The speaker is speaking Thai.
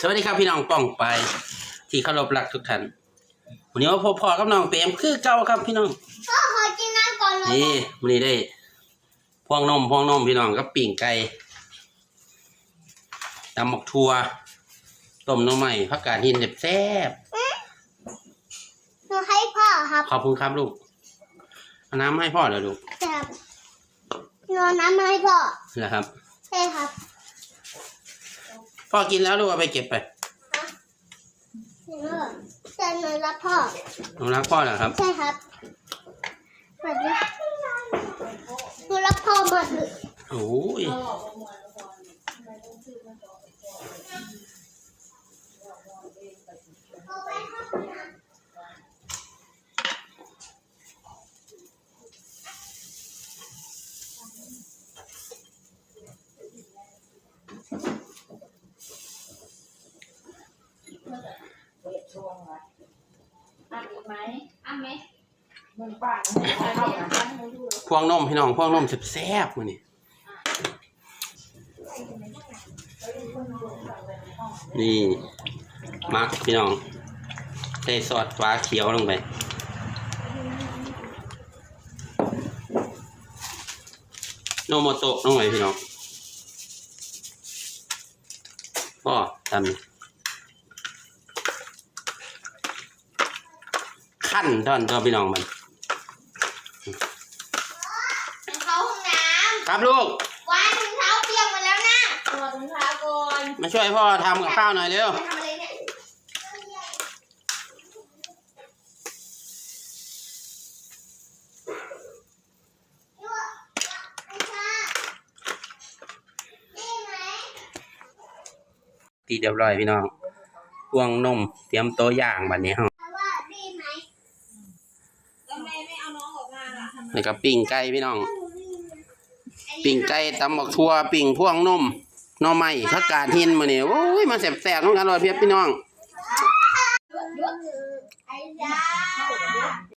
สวัสดีครับพี่น้องป้องไป ที่เคารพรักทุกท่านวันนี้ว่าพบพอกับน้องเปรมคือเก่าครับพี่น้องพ่อขอกินน้ำก่อนเลยนี่วันนี้ได้พวงนมพวงนมพี่น้องกับปิ่งไก่ตำหมกทัวต้มหน้ำใหม่ผักกาดหินแซ่บหนูให้พ่อ ครับๆขอบคุณครับลูกเอาน้ำให้พ่อเลยลูกแต่หนูเอาน้ำมาให้พ่อนะครับ ใช่ครับพ่อกินแล้วลูกเอาไปเก็บไปหนูแต่หนูรักพ่อน้องรักพ่อเหรอครับ ใช่ครับสวัสดีหนูรักพ่อหมดเลยโอ้ย อะอีกไหมอะไหมมึงป้ามึงเข้ากันพวงนมพี่น้องพวงนมแซ่บๆมื้อนี้นี่มักพี่น้องใส่ซอสฟ้าเขียวลงไปโนโมโตะลงไปพี่น้องก็ทำ ขั้นตอนตัวพี่น้องมันเขาห้องน้ครับลูกำวางถุงเท้าเปียกหมดแล้วนะถอดรองเท้าก่อนมาช่วยพ่อทำกับข้าวหน่อยเร็ว จะทำอะไรเนี่ยนี่ไหมตีเรียบร้อยพี่น้องพวงนมเตรียมโต๊ะย่างบัดนี้ฮะถามว่าดีไหม แล้วแม่ไม่เอา นี่ก็ปิ้งไก่พี่น้อง ปิ้งไก่ตำบักทั่วปิ้งพวงนมหน่อไม้ผักกาดหินมาเนี่ยโอ้ยมาแซ่บๆน้องกันรอยเพียบพี่น้อง